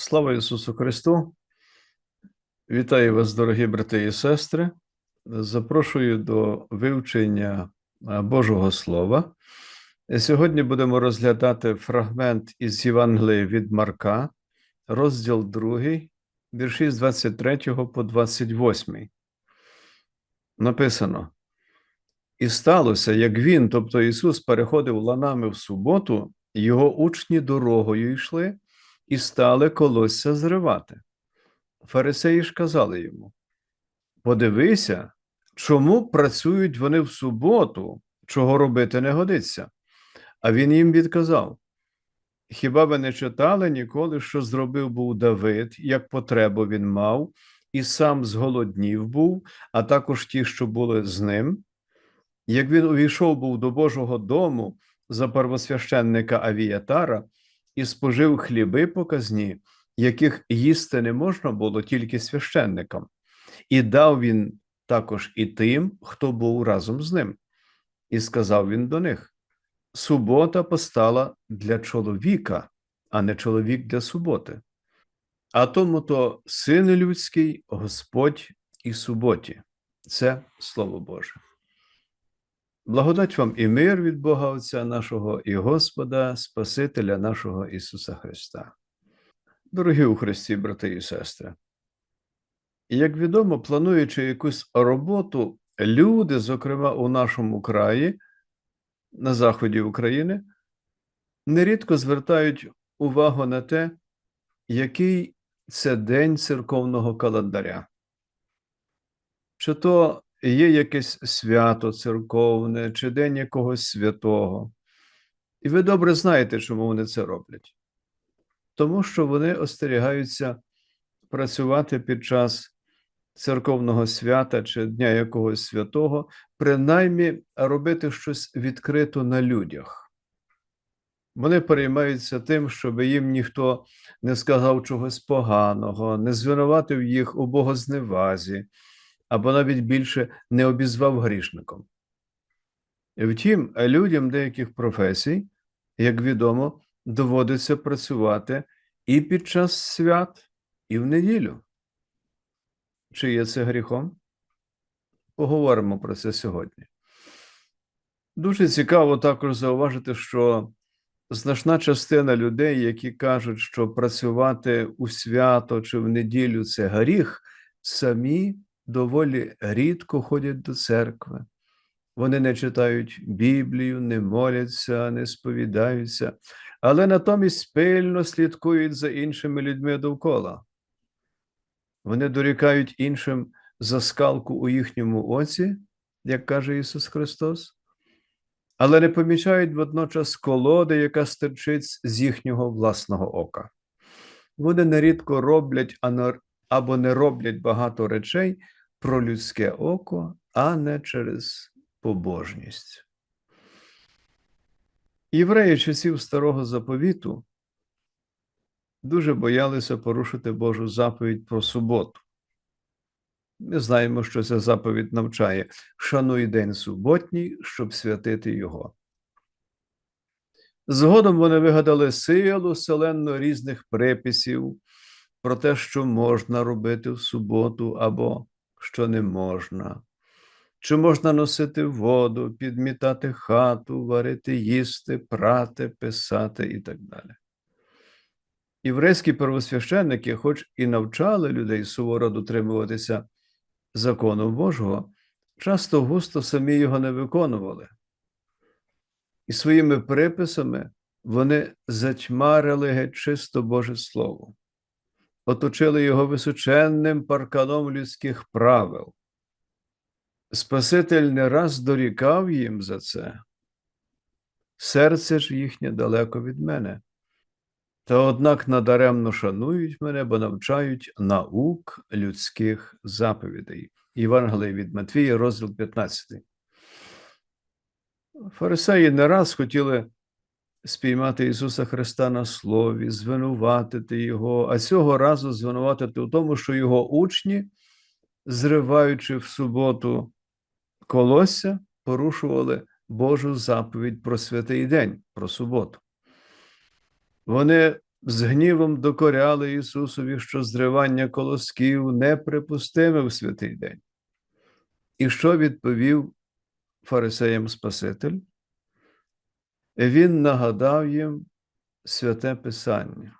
Слава Ісусу Христу! Вітаю вас, дорогі брати і сестри. Запрошую до вивчення Божого Слова. Сьогодні будемо розглядати фрагмент із Євангелія від Марка, розділ 2, вірші з 23 по 28. Написано: І сталося, як він, тобто Ісус, переходив ланами в суботу, його учні дорогою йшли і стали колосся зривати. Фарисеї ж казали йому: Подивися, чому працюють вони в суботу, чого робити не годиться. А він їм відказав: Хіба ви не читали ніколи, що зробив був Давид, як потребу він мав, і сам зголоднів був, а також ті, що були з ним? Як він увійшов був до Божого дому за первосвященника Авіятара і спожив хліби показні, яких їсти не можна було тільки священникам, і дав він також і тим, хто був разом з ним. І сказав він до них: Субота постала для чоловіка, а не чоловік для суботи. А тому то син людський, Господь і суботі. Це Слово Боже. Благодать вам і мир від Бога Отця нашого і Господа, Спасителя нашого Ісуса Христа. Дорогі у Христі, брати і сестри, як відомо, плануючи якусь роботу, люди, зокрема у нашому краї, на заході України, нерідко звертають увагу на те, який це день церковного календаря. Чи то є якесь свято церковне, чи день якогось святого. І ви добре знаєте, чому вони це роблять. Тому що вони остерігаються працювати під час церковного свята чи дня якогось святого, принаймні робити щось відкрито на людях. Вони переймаються тим, щоб їм ніхто не сказав чогось поганого, не звинуватив їх у богозневазі, або навіть більше не обізвав грішником. Втім, людям деяких професій, як відомо, доводиться працювати і під час свят, і в неділю. Чи є це гріхом? Поговоримо про це сьогодні. Дуже цікаво також зауважити, що значна частина людей, які кажуть, що працювати у свято чи в неділю це гріх, самі доволі рідко ходять до церкви. Вони не читають Біблію, не моляться, не сповідаються, але натомість пильно слідкують за іншими людьми довкола. Вони дорікають іншим за скалку у їхньому оці, як каже Ісус Христос, але не помічають водночас колоди, яка стирчить з їхнього власного ока. Вони нерідко роблять або не роблять багато речей про людське око, а не через побожність. Євреї часів старого заповіту дуже боялися порушити Божу заповідь про суботу. Ми знаємо, що ця заповідь навчає шануй день суботній, щоб святити його. Згодом вони вигадали силу селенно різних приписів про те, що можна робити в суботу або що не можна. Чи можна носити воду, підмітати хату, варити, їсти, прати, писати і так далі. Єврейські первосвященники, хоч і навчали людей суворо дотримуватися закону Божого, часто густо самі його не виконували. І своїми приписами вони затьмарили геть чисто Боже Слово, оточили його височенним парканом людських правил. Спаситель не раз дорікав їм за це. Серце ж їхнє далеко від мене. Та однак надаремно шанують мене, бо навчають наук людських заповідей. Євангелій від Матвія, розділ 15. Фарисеї не раз хотіли спіймати Ісуса Христа на слові, звинуватити Його, а цього разу звинуватити у тому, що його учні, зриваючи в суботу колосся, порушували Божу заповідь про святий день, про суботу. Вони з гнівом докоряли Ісусові, що зривання колосків неприпустиме в святий день. І що відповів фарисеям Спаситель? Він нагадав їм святе Писання,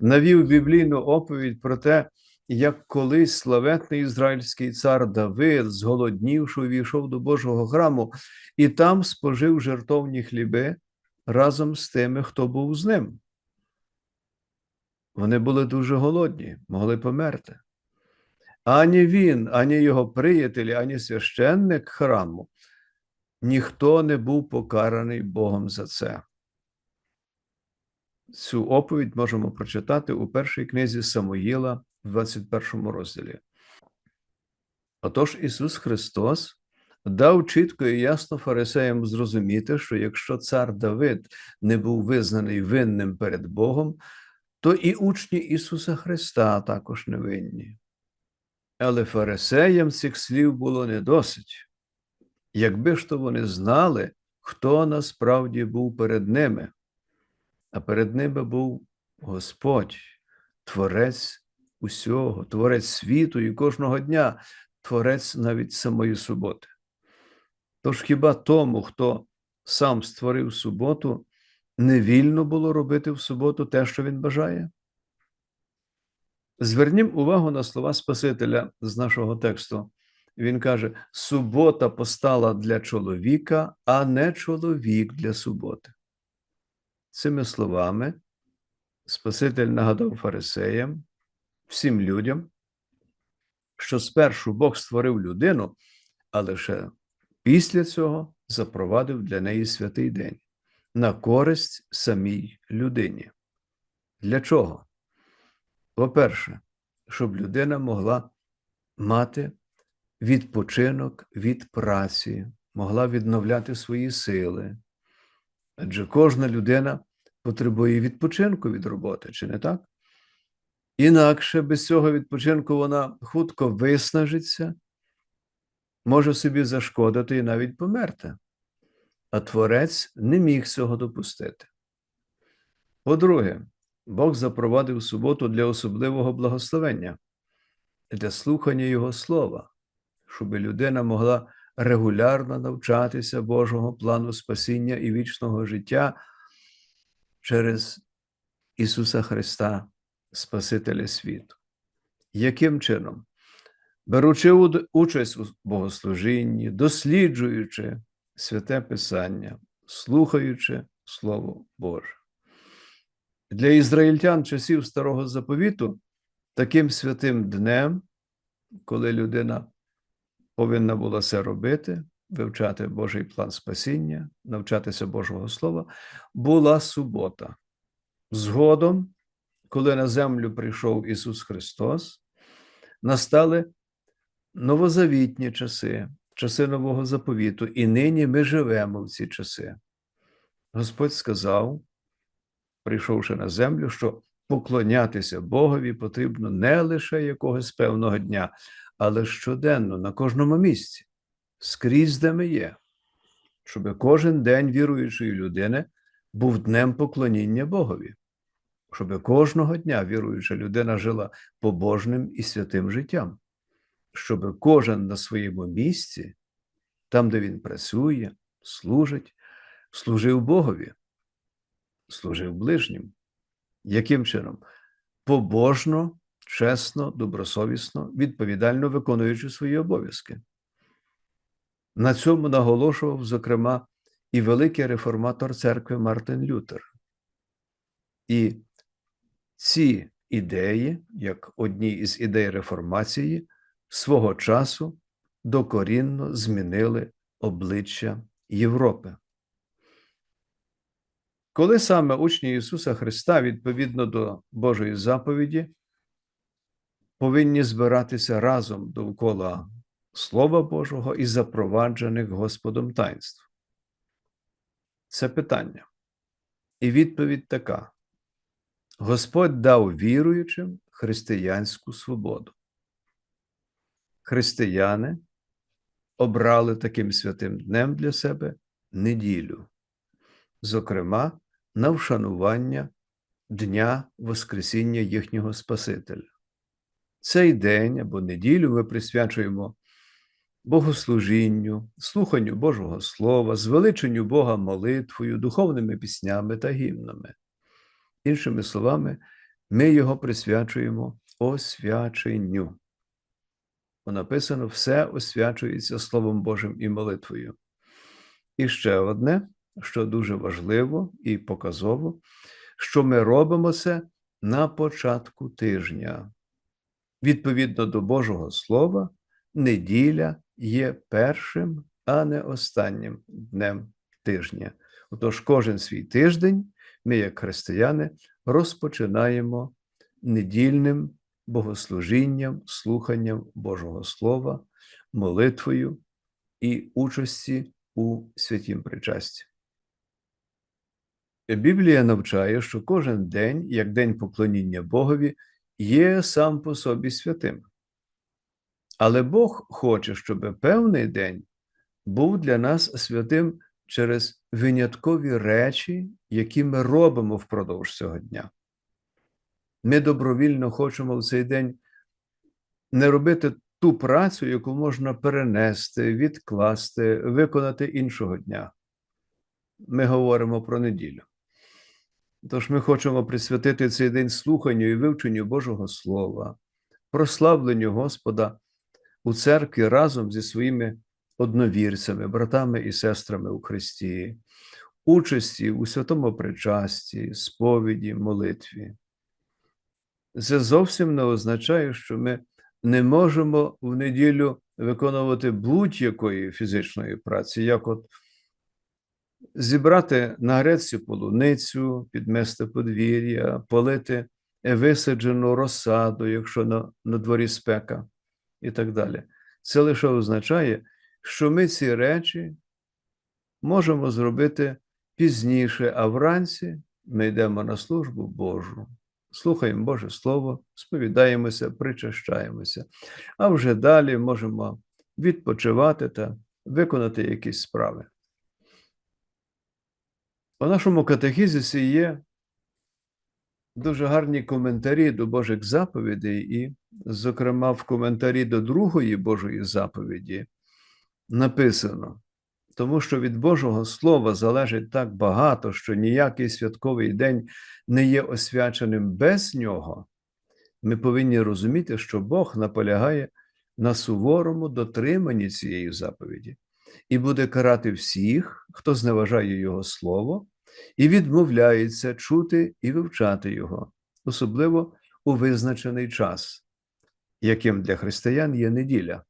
навів біблійну оповідь про те, як колись славетний ізраїльський цар Давид, зголоднівши, увійшов до Божого храму і там спожив жертовні хліби разом з тими, хто був з ним. Вони були дуже голодні, могли померти. Ані він, ані його приятелі, ані священник храму, ніхто не був покараний Богом за це. Цю оповідь можемо прочитати у першій книзі Самуїла в 21 розділі. Отож Ісус Христос дав чітко і ясно фарисеям зрозуміти, що якщо цар Давид не був визнаний винним перед Богом, то і учні Ісуса Христа також не винні. Але фарисеям цих слів було не досить. Якби ж то вони знали, хто насправді був перед ними, а перед ними був Господь, Творець усього, Творець світу і кожного дня, Творець навіть самої суботи. Тож хіба тому, хто сам створив суботу, не вільно було робити в суботу те, що він бажає? Звернім увагу на слова Спасителя з нашого тексту. Він каже: субота постала для чоловіка, а не чоловік для суботи. Цими словами Спаситель нагадав фарисеям, всім людям, що спершу Бог створив людину, а лише після цього запровадив для неї святий день на користь самій людині. Для чого? По-перше, щоб людина могла мати відпочинок від праці, могла відновляти свої сили. Адже кожна людина потребує відпочинку від роботи, чи не так? Інакше без цього відпочинку вона хутко виснажиться, може собі зашкодити і навіть померти. А творець не міг цього допустити. По-друге, Бог запровадив суботу для особливого благословення, для слухання Його слова, щоб людина могла регулярно навчатися Божого плану спасіння і вічного життя через Ісуса Христа, Спасителя світу. Яким чином? Беручи участь у богослужінні, досліджуючи святе Писання, слухаючи Слово Боже. Для ізраїльтян часів Старого Заповіту таким святим днем, коли людина повинна була це робити, вивчати Божий план спасіння, навчатися Божого Слова, була субота. Згодом, коли на землю прийшов Ісус Христос, настали новозавітні часи, часи нового заповіту, і нині ми живемо в ці часи. Господь сказав, прийшовши на землю, що поклонятися Богові потрібно не лише якогось певного дня, але щоденно, на кожному місці, скрізь, де ми є, щоб кожен день віруючої людини був днем поклоніння Богові, щоб кожного дня віруюча людина жила побожним і святим життям, щоб кожен на своєму місці, там, де він працює, служить, служив Богові, служив ближнім. Яким чином? Побожно чесно, добросовісно, відповідально виконуючи свої обов'язки. На цьому наголошував, зокрема, і великий реформатор церкви Мартин Лютер. І ці ідеї, як одні із ідей реформації, свого часу докорінно змінили обличчя Європи. Коли саме учні Ісуса Христа, відповідно до Божої заповіді, повинні збиратися разом довкола Слова Божого і запроваджених Господом таїнств? Це питання. І відповідь така: Господь дав віруючим християнську свободу. Християни обрали таким святим днем для себе неділю, зокрема, на вшанування Дня Воскресіння їхнього Спасителя. Цей день або неділю ми присвячуємо богослужінню, слуханню Божого Слова, звеличенню Бога молитвою, духовними піснями та гімнами. Іншими словами, ми його присвячуємо освяченню. Бо написано, все освячується Словом Божим і молитвою. І ще одне, що дуже важливо і показово, що ми робимо це на початку тижня. Відповідно до Божого Слова, неділя є першим, а не останнім днем тижня. Отож, кожен свій тиждень ми, як християни, розпочинаємо недільним богослужінням, слуханням Божого Слова, молитвою і участі у святім причасті. Біблія навчає, що кожен день, як день поклоніння Богові, є сам по собі святим. Але Бог хоче, щоб певний день був для нас святим через виняткові речі, які ми робимо впродовж цього дня. Ми добровільно хочемо в цей день не робити ту працю, яку можна перенести, відкласти, виконати іншого дня. Ми говоримо про неділю. Тож ми хочемо присвятити цей день слуханню і вивченню Божого Слова, прославленню Господа у церкві разом зі своїми одновірцями, братами і сестрами у Христі, участі у святому причасті, сповіді, молитві. Це зовсім не означає, що ми не можемо в неділю виконувати будь-якої фізичної праці, як от зібрати на греці полуницю, підмести подвір'я, полити висаджену розсаду, якщо на, на дворі спека, і так далі. Це лише означає, що ми ці речі можемо зробити пізніше, а вранці ми йдемо на службу Божу. Слухаємо Боже Слово, сповідаємося, причащаємося, а вже далі можемо відпочивати та виконати якісь справи. У нашому катехізисі є дуже гарні коментарі до Божих заповідей, і, зокрема, в коментарі до другої Божої заповіді написано: тому що від Божого Слова залежить так багато, що ніякий святковий день не є освяченим без нього. Ми повинні розуміти, що Бог наполягає на суворому дотриманні цієї заповіді і буде карати всіх, хто зневажає Його Слово і відмовляється чути і вивчати Його, особливо у визначений час, яким для християн є неділя.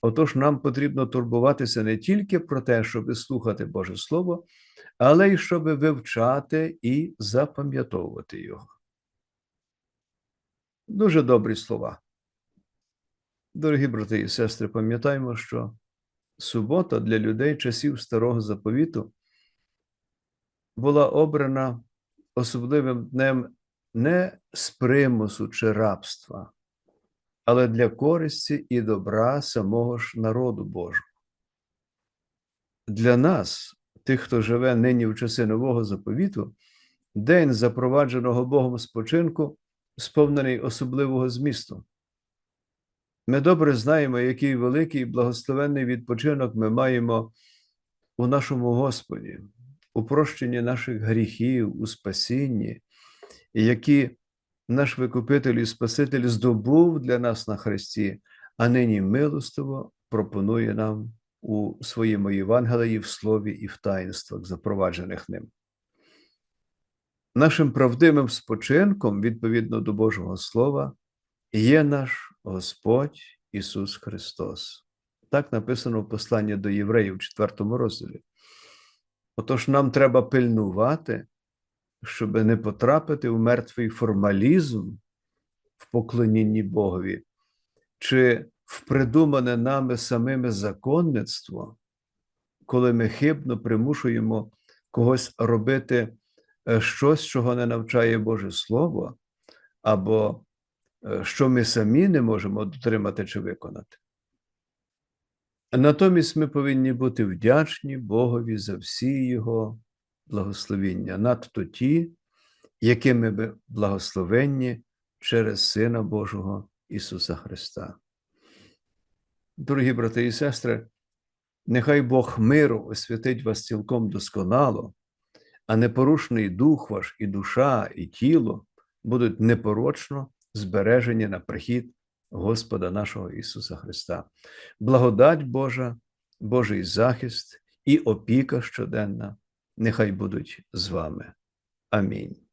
Отож, нам потрібно турбуватися не тільки про те, щоб слухати Боже Слово, але й щоб вивчати і запам'ятовувати його. Дуже добрі слова. Дорогі брати і сестри, пам'ятаємо, що субота для людей часів старого заповіту була обрана особливим днем не з примусу чи рабства, але для користі і добра самого ж народу Божого. Для нас, тих, хто живе нині в часи нового заповіту, день запровадженого Богом спочинку, сповнений особливого змісту. Ми добре знаємо, який великий благословенний відпочинок ми маємо у нашому Господі, у прощенні наших гріхів, у спасінні, які наш Викупитель і Спаситель здобув для нас на Христі, а нині милостиво пропонує нам у своєму Євангелії в слові і в таїнствах, запроваджених ним. Нашим правдивим спочинком, відповідно до Божого Слова, є наш Господь Ісус Христос. Так написано в посланні до євреїв в 4 розділі. Отож, нам треба пильнувати, щоб не потрапити в мертвий формалізм в поклонінні Богові, чи в придумане нами самими законництво, коли ми хибно примушуємо когось робити е, щось, чого не навчає Боже Слово, або що ми самі не можемо дотримати чи виконати. Натомість ми повинні бути вдячні Богові за всі Його благословіння, надто ті, якими ми благословенні через Сина Божого Ісуса Христа. Дорогі брати і сестри, нехай Бог миру освятить вас цілком досконало, а непорушний дух ваш і душа, і тіло будуть непорочно збережені на прихід Господа нашого Ісуса Христа. Благодать Божа, Божий захист і опіка щоденна, нехай будуть з вами. Амінь.